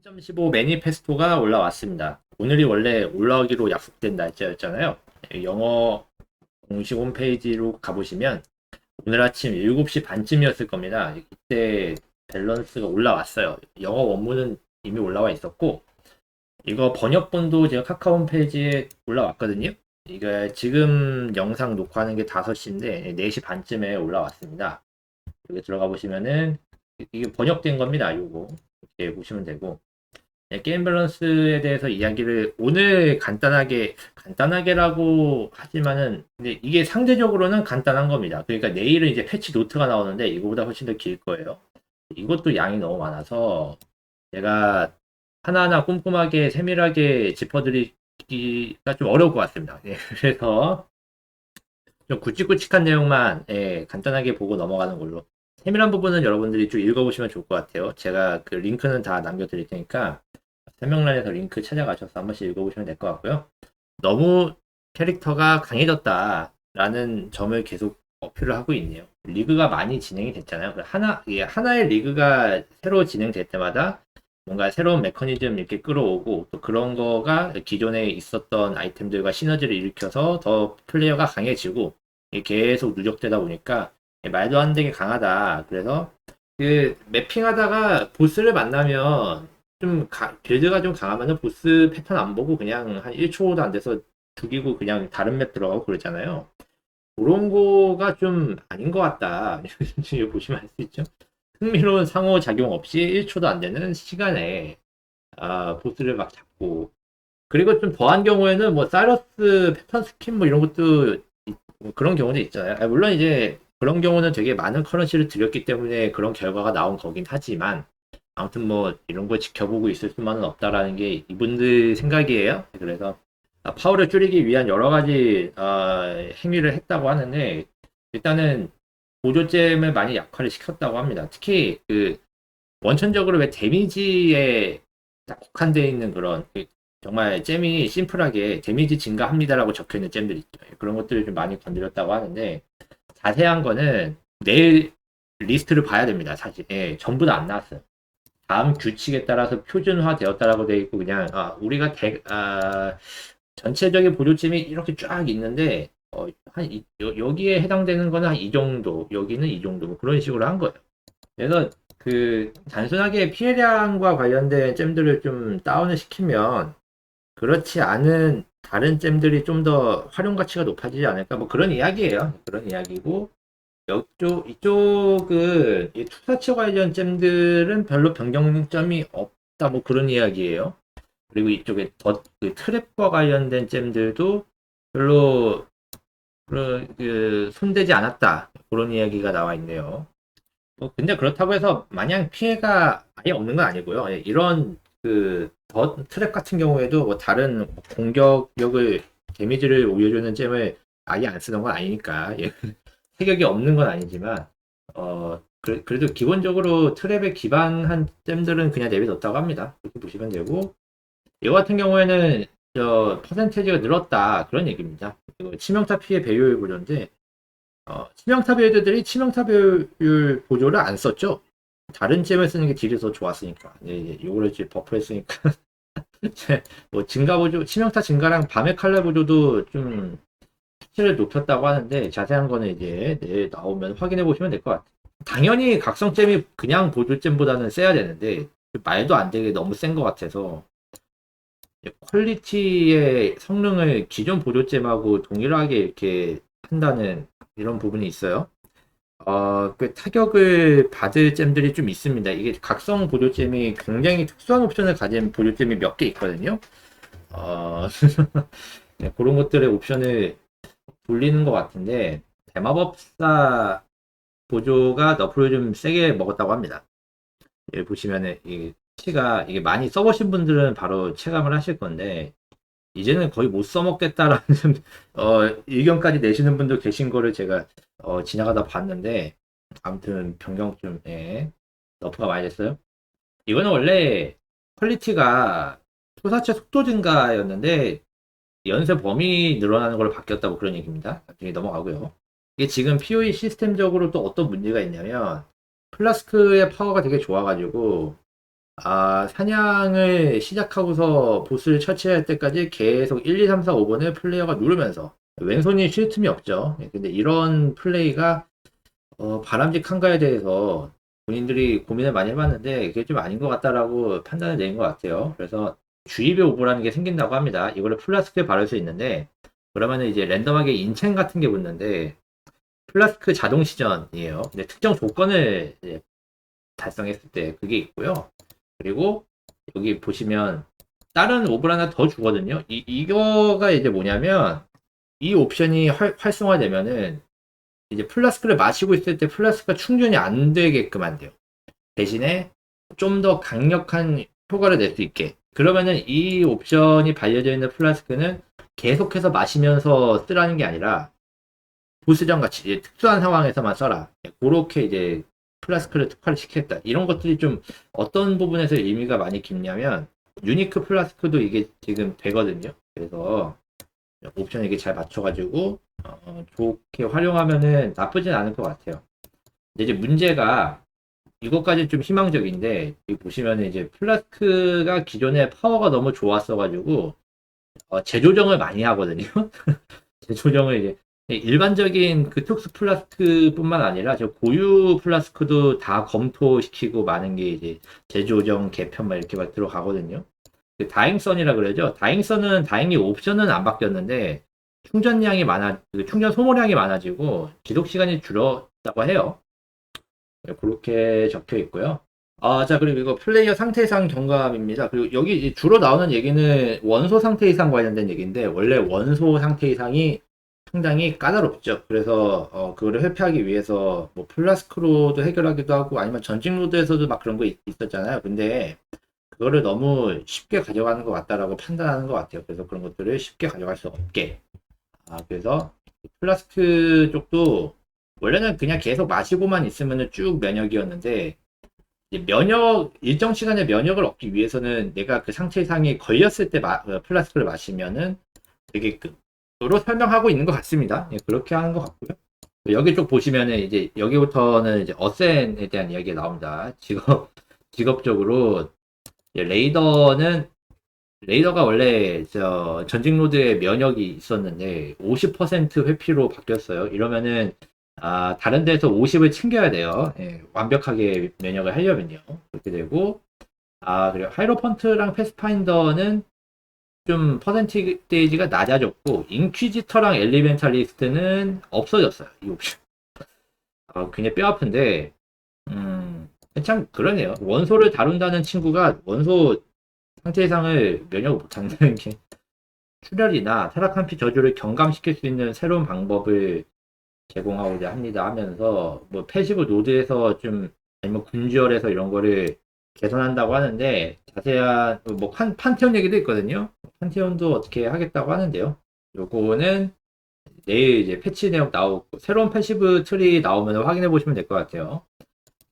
3.15 매니페스토가 올라왔습니다. 오늘이 원래 올라오기로 약속된 날짜였잖아요. 영어 공식 홈페이지로 가보시면 오늘 아침 7시 반쯤이었을 겁니다. 이때 밸런스가 올라왔어요. 영어 원문은 이미 올라와 있었고 이거 번역본도 제가 카카오 홈페이지에 올라왔거든요. 이거 지금 영상 녹화하는 게 5시인데 4시 반쯤에 올라왔습니다. 여기 들어가 보시면은 이게 번역된 겁니다. 요거 이렇게 보시면 되고 네, 게임 밸런스에 대해서 이야기를 오늘 간단하게 간단하게라고 하지만은 근데 이게 상대적으로는 간단한 겁니다. 그러니까 내일은 이제 패치 노트가 나오는데 이거보다 훨씬 더 길 거예요. 이것도 양이 너무 많아서 제가 하나하나 꼼꼼하게 세밀하게 짚어드리기가 좀 어려울 것 같습니다. 예, 그래서 좀 굵직굵직한 내용만 예, 간단하게 보고 넘어가는 걸로 세밀한 부분은 여러분들이 좀 읽어보시면 좋을 것 같아요. 제가 그 링크는 다 남겨드릴 테니까 설명란에서 링크 찾아가셔서 한 번씩 읽어보시면 될 것 같고요. 너무 캐릭터가 강해졌다라는 점을 계속 어필을 하고 있네요. 리그가 많이 진행이 됐잖아요. 그 하나, 하나의 리그가 새로 진행될 때마다 뭔가 새로운 메커니즘 이렇게 끌어오고 또 그런 거가 기존에 있었던 아이템들과 시너지를 일으켜서 더 플레이어가 강해지고 계속 누적되다 보니까 말도 안 되게 강하다. 그래서 그 매핑하다가 보스를 만나면 좀 가, 빌드가 좀 강하면은 보스 패턴 안 보고 그냥 한 1초도 안 돼서 죽이고 그냥 다른 맵 들어가고 그러잖아요. 그런 거가 좀 아닌 것 같다. 지금 보시면 알 수 있죠. 흥미로운 상호 작용 없이 1초도 안 되는 시간에 아, 보스를 막 잡고 그리고 좀 더한 경우에는 뭐 사이러스 패턴 스킨 뭐 이런 것도 있- 뭐 그런 경우도 있잖아요. 아, 물론 이제 그런 경우는 되게 많은 커런시를 들였기 때문에 그런 결과가 나온 거긴 하지만 아무튼 뭐 이런 걸 지켜보고 있을 수만은 없다라는 게 이분들 생각이에요. 그래서 아, 파워를 줄이기 위한 여러 가지 아, 행위를 했다고 하는데 일단은 보조잼을 많이 약화를 시켰다고 합니다. 특히 그 원천적으로 왜 데미지에 딱 국한되어 있는 그런 그 정말 잼이 심플하게 데미지 증가합니다라고 적혀 있는 잼들 있죠. 그런 것들을 좀 많이 건드렸다고 하는데 자세한 거는 내일 리스트를 봐야 됩니다. 사실 예, 전부 다 안 나왔어요. 다음 규칙에 따라서 표준화 되었다라고 되어 있고 그냥 아, 우리가 대, 아, 전체적인 보조점이 이렇게 쫙 있는데 어, 한 이- 여, 여기에 해당되는 거는 한 이 정도 여기는 이 정도 뭐 그런 식으로 한 거예요. 그래서 그 단순하게 피해량과 관련된 잼들을 좀 다운을 시키면 그렇지 않은 다른 잼들이 좀 더 활용 가치가 높아지지 않을까 뭐 그런 이야기예요. 그런 이야기고 이쪽 이쪽은 이 투사체 관련 잼들은 별로 변경점이 없다 뭐 그런 이야기예요. 그리고 이쪽에 더 그 트랩과 관련된 잼들도 별로 그, 그 손대지 않았다 그런 이야기가 나와 있네요. 뭐 근데 그렇다고 해서 마냥 피해가 아예 없는 건 아니고요. 예, 이런 그 더 트랩 같은 경우에도 뭐 다른 공격력을 데미지를 올려주는 잼을 아예 안 쓰는 건 아니니까 예. 타격이 없는 건 아니지만 어 그래, 도 기본적으로 트랩에 기반한 잼들은 그냥 내비뒀다고 합니다. 그렇게 보시면 되고 이거 같은 경우에는 저 퍼센테이지가 늘었다 그런 얘기입니다. 치명타 피해 배율 보조인데 어, 치명타 배율들이 치명타 배율 보조를 안 썼죠. 다른 잼을 쓰는 게 딜이 더 좋았으니까. 예, 예, 요거를 이제 버프했으니까. 뭐 증가 보조, 치명타 증가랑 밤의 칼날 보조도 좀 수치를 높였다고 하는데 자세한 거는 이제 내일 나오면 확인해 보시면 될 것 같아요. 당연히 각성잼이 그냥 보조잼보다는 세야 되는데 말도 안 되게 너무 센 것 같아서 퀄리티의 성능을 기존 보조잼하고 동일하게 이렇게 한다는 이런 부분이 있어요. 어, 그 타격을 받을 잼들이 좀 있습니다. 이게 각성 보조잼이 굉장히 특수한 옵션을 가진 보조잼이 몇 개 있거든요. 어, 네, 그런 것들의 옵션을 돌리는 것 같은데, 대마법사 보조가 너프를 좀 세게 먹었다고 합니다. 여기 보시면은, 이 치가, 이게 많이 써보신 분들은 바로 체감을 하실 건데, 이제는 거의 못 써먹겠다라는 어, 의견까지 내시는 분도 계신 거를 제가 어, 지나가다 봤는데 아무튼 변경 좀 예, 너프가 많이 됐어요. 이거는 원래 퀄리티가 소사체 속도 증가였는데 연쇄 범위 늘어나는 걸로 바뀌었다고 그런 얘기입니다. 나중에 넘어가고요. 이게 지금 PoE 시스템적으로 또 어떤 문제가 있냐면 플라스크의 파워가 되게 좋아가지고 아, 사냥을 시작하고서 보스를 처치할 때까지 계속 1, 2, 3, 4, 5번을 플레이어가 누르면서 왼손이 쉴 틈이 없죠. 예, 근데 이런 플레이가 어, 바람직한가에 대해서 본인들이 고민을 많이 해봤는데 그게 좀 아닌 것 같다라고 판단을 내린 것 같아요. 그래서 주입의 오버라는 게 생긴다고 합니다. 이거를 플라스크에 바를 수 있는데 그러면은 이제 랜덤하게 인챈 같은 게 붙는데 플라스크 자동 시전이에요. 근데 특정 조건을 이제 달성했을 때 그게 있고요. 그리고 여기 보시면 다른 오브를 하나 더 주거든요. 이, 이거가 이제 뭐냐면 이 옵션이 활, 활성화되면은 이제 플라스크를 마시고 있을 때 플라스크가 충전이 안 되게끔 한대요. 대신에 좀 더 강력한 효과를 낼 수 있게. 그러면은 이 옵션이 발려져 있는 플라스크는 계속해서 마시면서 쓰라는 게 아니라 보스전 같이 특수한 상황에서만 써라. 그렇게 이제 플라스크를 특화를 시켰다. 이런 것들이 좀 어떤 부분에서 의미가 많이 깊냐면 유니크 플라스크도 이게 지금 되거든요. 그래서 옵션 이게 잘 맞춰가지고 어, 좋게 활용하면은 나쁘진 않을 것 같아요. 근데 이제 문제가 이것까지 좀 희망적인데 여기 보시면은 이제 플라스크가 기존에 파워가 너무 좋았어가지고 어, 재조정을 많이 하거든요. 재조정을 이제 일반적인 그 특수 플라스크뿐만 아니라 저 고유 플라스크도 다 검토시키고 많은 게 이제 재조정 개편 막 이렇게 막 들어가거든요. 그 다행선이라 그러죠. 다행선은 다행히 옵션은 안 바뀌었는데 충전량이 많아, 그 충전 소모량이 많아지고 지속 시간이 줄었다고 해요. 네, 그렇게 적혀 있고요. 아, 자, 그리고 이거 플레이어 상태 이상 경감입니다. 그리고 여기 주로 나오는 얘기는 원소 상태 이상 관련된 얘기인데, 원래 원소 상태 이상이 상당히 까다롭죠. 그래서, 어, 그거를 회피하기 위해서, 뭐, 플라스크로도 해결하기도 하고, 아니면 전직 로드에서도 막 그런 거 있, 있었잖아요. 근데, 그거를 너무 쉽게 가져가는 것 같다라고 판단하는 것 같아요. 그래서 그런 것들을 쉽게 가져갈 수 없게. 아, 그래서, 플라스크 쪽도, 원래는 그냥 계속 마시고만 있으면 쭉 면역이었는데, 면역 일정 시간의 면역을 얻기 위해서는 내가 그 이상이 걸렸을 때 마, 어, 플라스크를 마시면은 되게끔으 로 설명하고 있는 것 같습니다. 예, 그렇게 하는 것 같고요. 여기 쪽 보시면은 이제 여기부터는 이제 어센에 대한 이야기가 나옵니다. 직업 직업적으로 이제 레이더는 레이더가 원래 저 전직 로드에 면역이 있었는데 50% 회피로 바뀌었어요. 이러면은 아, 다른 데서 50을 챙겨야 돼요. 예, 완벽하게 면역을 하려면요. 그렇게 되고, 아, 그리고 하이로펀트랑 패스파인더는 좀 퍼센테이지가 낮아졌고, 인퀴지터랑 엘리멘탈리스트는 없어졌어요. 이 옵션. 아, 굉장히 뼈 아픈데, 음, 참 그러네요. 원소를 다룬다는 친구가 원소 상태 이상을 면역을 못한다는 게, 출혈이나 타락한 피 저주를 경감시킬 수 있는 새로운 방법을 제공하고자 합니다 하면서 뭐 패시브 노드에서 좀 아니면 군주열에서 이런 거를 개선한다고 하는데 자세한 뭐 판, 판테온 얘기도 있거든요. 판테온도 어떻게 하겠다고 하는데요. 요거는 내일 이제 패치 내용 나오고 새로운 패시브 틀이 나오면 확인해 보시면 될 것 같아요.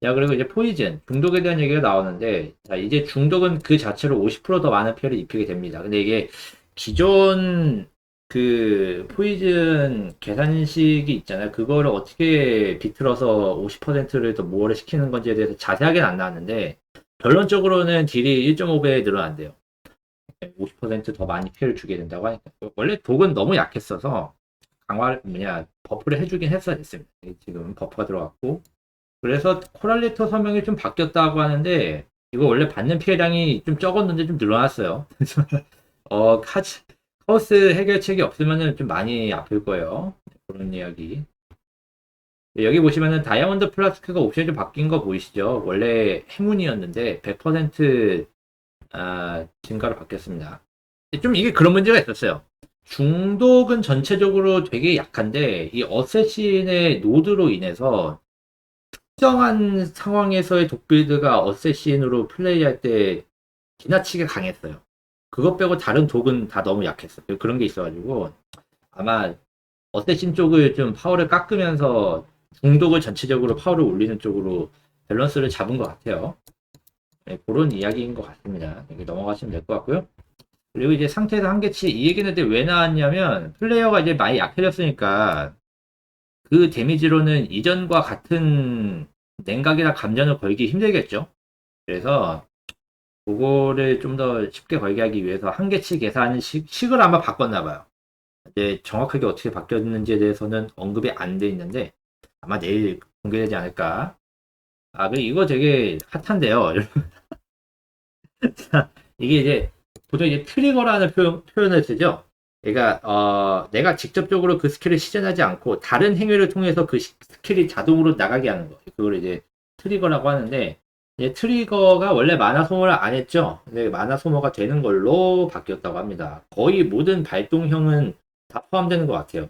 자 그리고 이제 포이즌 중독에 대한 얘기가 나오는데 자 이제 중독은 그 자체로 50%더 많은 피해를 입히게 됩니다. 근데 이게 기존 그 포이즌 계산식이 있잖아요. 그거를 어떻게 비틀어서 50%를 더 모어를 시키는 건지에 대해서 자세하게는 안 나왔는데 결론적으로는 딜이 1.5배 늘어난대요. 50%더 많이 피해를 주게 된다고 하니까 원래 독은 너무 약했어서 강화 뭐냐 버프를 해주긴 했어야 됐습니다. 지금 버프가 들어갔고 그래서 코랄리터 서명이 좀 바뀌었다고 하는데 이거 원래 받는 피해량이 좀 적었는데 좀 늘어났어요. 그래서 어 카즈 하우스 해결책이 없으면 좀 많이 아플 거예요. 그런 이야기. 네, 여기 보시면은 다이아몬드 플라스크가 옵션이 좀 바뀐 거 보이시죠? 원래 행운이었는데 100% 아, 증가로 바뀌었습니다. 좀 이게 그런 문제가 있었어요. 중독은 전체적으로 되게 약한데 이 어쌔신의 노드로 인해서 특정한 상황에서의 독빌드가 어쌔신으로 플레이할 때 지나치게 강했어요. 그것 빼고 다른 독은 다 너무 약했어. 요 그런 게 있어가지고 아마 어쌔신 쪽을 좀 파워를 깎으면서 중독을 전체적으로 파워를 올리는 쪽으로 밸런스를 잡은 것 같아요. 네, 그런 이야기인 것 같습니다. 여기 넘어가시면 될 것 같고요. 그리고 이제 상태에서 한계치 이 얘기는 왜 나왔냐면 플레이어가 이제 많이 약해졌으니까 그 데미지로는 이전과 같은 냉각이나 감전을 걸기 힘들겠죠. 그래서 그거를 좀 더 쉽게 걸게 하기 위해서 한계치 계산 식, 식을 아마 바꿨나 봐요. 이제 정확하게 어떻게 바뀌었는지에 대해서는 언급이 안 돼 있는데 아마 내일 공개되지 않을까. 아, 그 이거 되게 핫한데요. 자, 이게 이제 보통 이제 트리거라는 표현, 표현을 쓰죠. 그러니까 어, 내가 직접적으로 그 스킬을 시전하지 않고 다른 행위를 통해서 그 시- 스킬이 자동으로 나가게 하는 거. 그걸 이제 트리거라고 하는데 이제 트리거가 원래 만화 소모를 안 했죠. 근데 만화 소모가 되는 걸로 바뀌었다고 합니다. 거의 모든 발동형은 다 포함되는 것 같아요.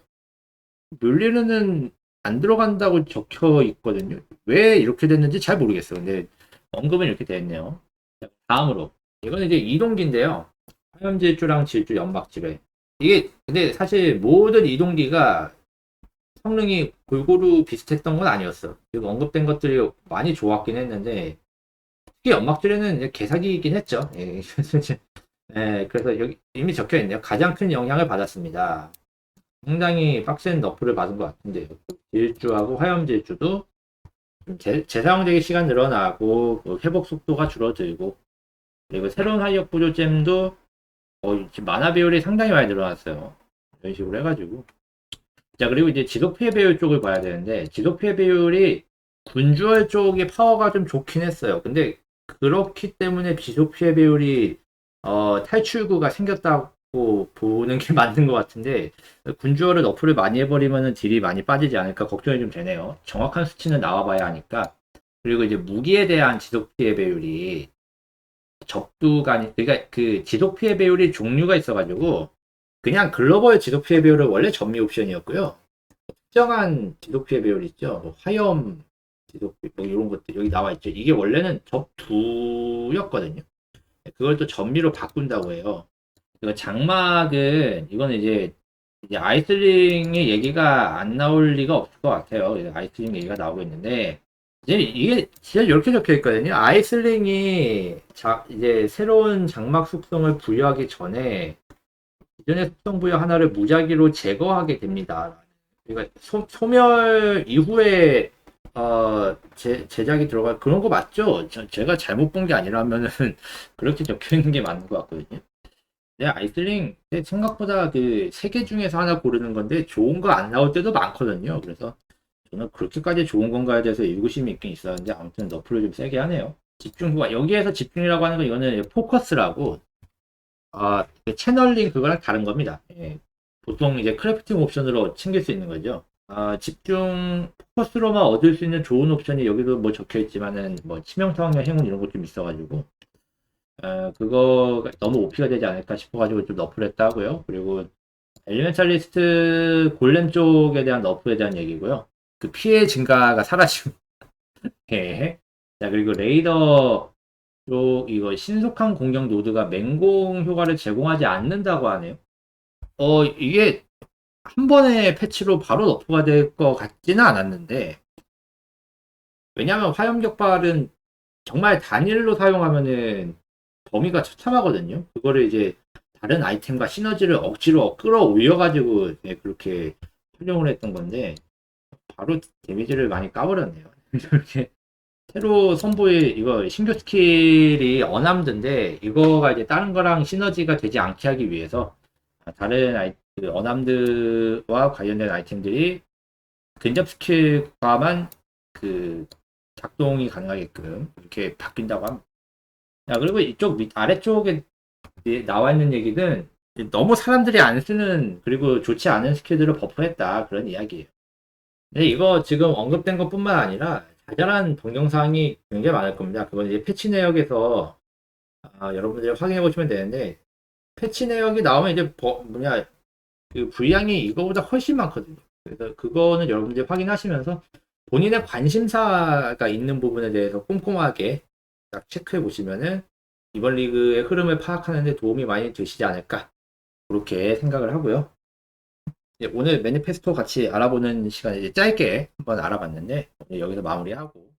뮬리르는 안 들어간다고 적혀 있거든요. 왜 이렇게 됐는지 잘 모르겠어요. 근데 언급은 이렇게 되어 있네요. 자, 다음으로 이거는 이제 이동기인데요. 화염질주랑 질주 연막지배. 이게 근데 사실 모든 이동기가 성능이 골고루 비슷했던 건 아니었어. 지금 언급된 것들이 많이 좋았긴 했는데 특히 연막질에는 개사기이긴 했죠. 예, 예, 그래서 여기 이미 적혀 있네요. 가장 큰 영향을 받았습니다. 상당히 빡센 너프를 받은 것 같은데요. 질주하고 화염질주도 좀 재, 재사용되기 시간 늘어나고 그 회복 속도가 줄어들고 그리고 새로운 화력 부조잼도 어, 지금 만화 배율이 상당히 많이 늘어났어요. 이런 식으로 해가지고 자 그리고 이제 지속 피해 배율 쪽을 봐야 되는데 지속 피해 배율이 군주얼 쪽의 파워가 좀 좋긴 했어요. 근데 그렇기 때문에 지속 피해 배율이 어, 탈출구가 생겼다고 보는 게 맞는 것 같은데 군주얼을 너프를 많이 해버리면 딜이 많이 빠지지 않을까 걱정이 좀 되네요. 정확한 수치는 나와봐야 하니까 그리고 이제 무기에 대한 지속 피해 배율이 아니 그러니까 그 지속 피해 배율이 종류가 있어가지고 그냥 글로벌 지속 피해 배율은 원래 전미 옵션이었고요. 특정한 지속 피해 배율 있죠. 뭐 화염 지속 뭐 이런 것들 여기 나와 있죠. 이게 원래는 적두였거든요. 그걸 또 전미로 바꾼다고 해요. 이거 장막은 이거는 이제 이제 아이슬링의 얘기가 안 나올 리가 없을 것 같아요. 아이슬링 얘기가 나오고 있는데 이제 이게 진짜 이렇게 적혀 있거든요. 아이슬링이 자, 이제 새로운 장막 속성을 부여하기 전에 기존의 속성 부여 하나를 무작위로 제거하게 됩니다. 그러니까 소, 소멸 이후에 어, 제, 제작이 들어가 그런 거 맞죠? 저, 제가 잘못 본 게 아니라면은 그렇게 적혀 있는 게 맞는 것 같거든요. 네, 아이슬링 생각보다 그 세 개 중에서 하나 고르는 건데 좋은 거 안 나올 때도 많거든요. 그래서 저는 그렇게까지 좋은 건가에 대해서 의구심이 있긴 있었는데 아무튼 너프를 좀 세게 하네요. 집중도가 여기에서 집중이라고 하는 건 이거는 포커스라고 아 채널링 그거랑 다른 겁니다. 예, 보통 이제 크래프팅 옵션으로 챙길 수 있는 거죠. 아, 집중 포커스로만 얻을 수 있는 좋은 옵션이 여기도 뭐 적혀 있지만은 뭐 치명타왕의 행운 이런 것 좀 있어가지고 어, 그거 너무 오피가 되지 않을까 싶어가지고 좀 너프를 했다 하고요. 그리고 엘리멘탈리스트 골렘 쪽에 대한 너프에 대한 얘기고요. 그 피해 증가가 사라지고 예. 자 그리고 레이더 쪽 이거 신속한 공격 노드가 맹공 효과를 제공하지 않는다고 하네요. 어 이게 한 번의 패치로 바로 너프가 될 것 같지는 않았는데 왜냐하면 화염 격발은 정말 단일로 사용하면은 범위가 처참하거든요. 그거를 이제 다른 아이템과 시너지를 억지로 끌어올려가지고 예, 그렇게 활용을 했던 건데 바로 데미지를 많이 까버렸네요. 이렇게 새로 선보일 이거 신규 스킬이 어남드인데 이거가 이제 다른 거랑 시너지가 되지 않게 하기 위해서 다른 아이 그 어남드와 관련된 아이템들이 근접 스킬과만 그 작동이 가능하게끔 이렇게 바뀐다고 합니다. 야, 그리고 이쪽 밑, 아래쪽에 나와 있는 얘기는 너무 사람들이 안 쓰는 그리고 좋지 않은 스킬들을 버프했다 그런 이야기예요. 근데 이거 지금 언급된 것 뿐만 아니라 자잘한 동영상이 굉장히 많을 겁니다. 그건 이제 패치 내역에서 아, 여러분들이 확인해 보시면 되는데 패치 내역이 나오면 이제 버, 뭐냐 그 분량이 이거보다 훨씬 많거든요. 그래서 그거는 여러분들이 확인하시면서 본인의 관심사가 있는 부분에 대해서 꼼꼼하게 딱 체크해 보시면은 이번 리그의 흐름을 파악하는데 도움이 많이 되시지 않을까 그렇게 생각을 하고요. 이제 오늘 매니페스토 같이 알아보는 시간 이제 짧게 한번 알아봤는데 여기서 마무리하고